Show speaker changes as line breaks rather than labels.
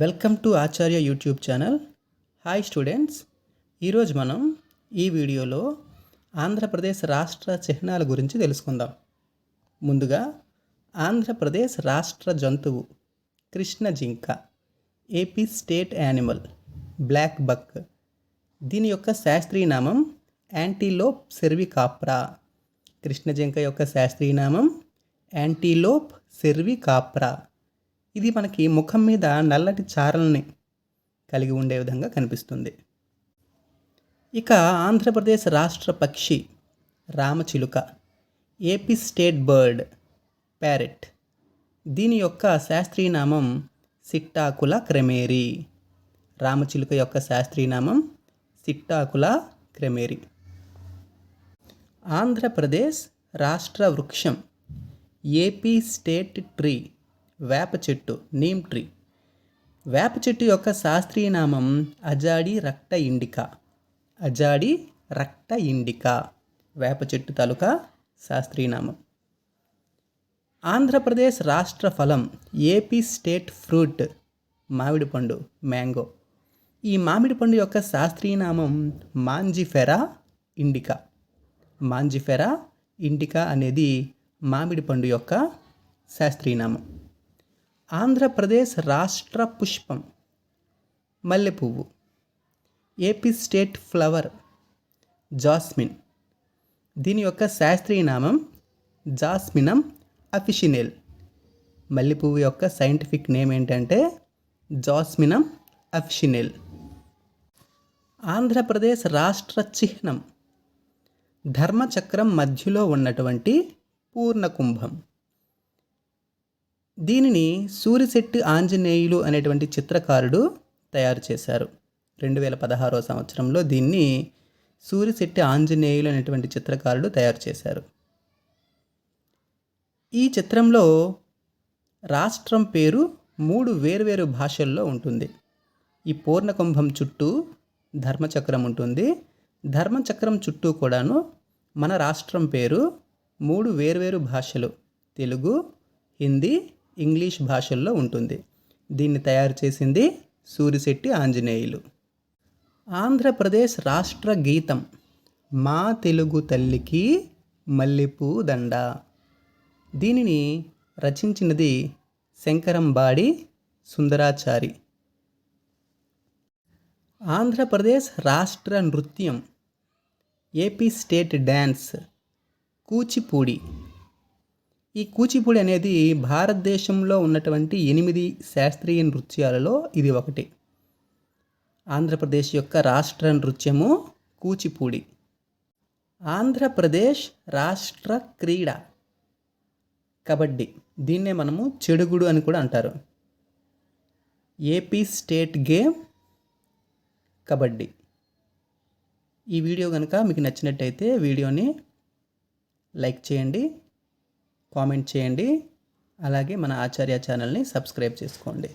Welcome to Acharya YouTube channel. Hi students ఈరోజు మనం ఈ వీడియోలో ఆంధ్రప్రదేశ్ రాష్ట్ర చిహ్నాల గురించి తెలుసుకుందాం. ముందుగా ఆంధ్రప్రదేశ్ రాష్ట్ర జంతువు కృష్ణ జింక AP state animal blackbuck దీని యొక్క శాస్త్రీయ నామం యాంటీలోప్ సెర్వికాప్రా కృష్ణ జింక యొక్క శాస్త్రీయ నామం యాంటీలోప్ సెర్వికాప్రా ఇది మనకి ముఖం మీద నల్లటి చారల్ని కలిగి ఉండే విధంగా కనిపిస్తుంది. ఇక ఆంధ్రప్రదేశ్ రాష్ట్ర పక్షి రామచిలుక ఏపీ స్టేట్ బర్డ్ ప్యారెట్ దీని యొక్క శాస్త్రీయ నామం సిట్టాకుల క్రెమేరి. రామచిలుక యొక్క శాస్త్రీయ నామం సిట్టాకుల క్రెమేరి. ఆంధ్రప్రదేశ్ రాష్ట్ర వృక్షం ఏపీ స్టేట్ ట్రీ వేప చెట్టు నీమ్ ట్రీ. వేప చెట్టు యొక్క శాస్త్రీయ నామం అజాడి రక్త ఇండికా. అజాడి రక్త ఇండికా. వేప చెట్టు తాలూకా శాస్త్రీయ నామం. ఆంధ్రప్రదేశ్ రాష్ట్ర ఫలం ఏపీ స్టేట్ ఫ్రూట్ మామిడి పండు మ్యాంగో. ఈ మామిడి పండు యొక్క శాస్త్రీయ నామం మాంజిఫెరా ఇండికా. మాంజిఫెరా ఇండికా అనేది మామిడి పండు యొక్క శాస్త్రీయ నామం. ఆంధ్రప్రదేశ్ రాష్ట్ర పుష్పం మల్లె పువ్వు ఏపీ స్టేట్ ఫ్లవర్ జాస్మిన్. దీని యొక్క శాస్త్రీయ నామం జాస్మినం అఫిషినెల్. మల్లెపువ్వు యొక్క సైంటిఫిక్ నేమ్ ఏంటంటే జాస్మినం అఫిషినెల్. ఆంధ్రప్రదేశ్ రాష్ట్ర చిహ్నం ధర్మచక్రం మధ్యలో ఉన్నటువంటి పూర్ణకుంభం. దీనిని సూరిశెట్టి ఆంజనేయులు అనేటువంటి చిత్రకారుడు తయారు చేశారు. రెండు వేల పదహారవ సంవత్సరంలో దీన్ని సూరిశెట్టి ఆంజనేయులు అనేటువంటి చిత్రకారుడు తయారు చేశారు. ఈ చిత్రంలో రాష్ట్రం పేరు మూడు వేర్వేరు భాషల్లో ఉంటుంది. ఈ పూర్ణకుంభం చుట్టూ ధర్మచక్రం ఉంటుంది. ధర్మచక్రం చుట్టూ కూడాను మన రాష్ట్రం పేరు మూడు వేర్వేరు భాషలు. తెలుగు హిందీ ఇంగ్లీష్ భాషల్లో ఉంటుంది. దీన్ని తయారు చేసింది సూరిశెట్టి ఆంజనేయులు. ఆంధ్రప్రదేశ్ రాష్ట్ర గీతం మా తెలుగు తల్లికి మల్లెపూ దండ. దీనిని రచించినది శంకరంబాడి సుందరాచారి. ఆంధ్రప్రదేశ్ రాష్ట్ర నృత్యం ఏపీ స్టేట్ డ్యాన్స్ కూచిపూడి ఈ కూచిపూడి అనేది భారతదేశంలో ఉన్నటువంటి ఎనిమిది శాస్త్రీయ నృత్యాలలో ఇది ఒకటి. ఆంధ్రప్రదేశ్ యొక్క రాష్ట్ర నృత్యము కూచిపూడి. ఆంధ్రప్రదేశ్ రాష్ట్ర క్రీడ కబడ్డీ. దీన్నే మనము చెడుగుడు అని కూడా అంటారు. AP state game kabaddi. ఈ వీడియో కనుక మీకు నచ్చినట్టయితే వీడియోని లైక్ చేయండి. కామెంట్ చేయండి. అలాగే మన ఆచార్య ఛానల్ని సబ్స్క్రైబ్ చేసుకోండి.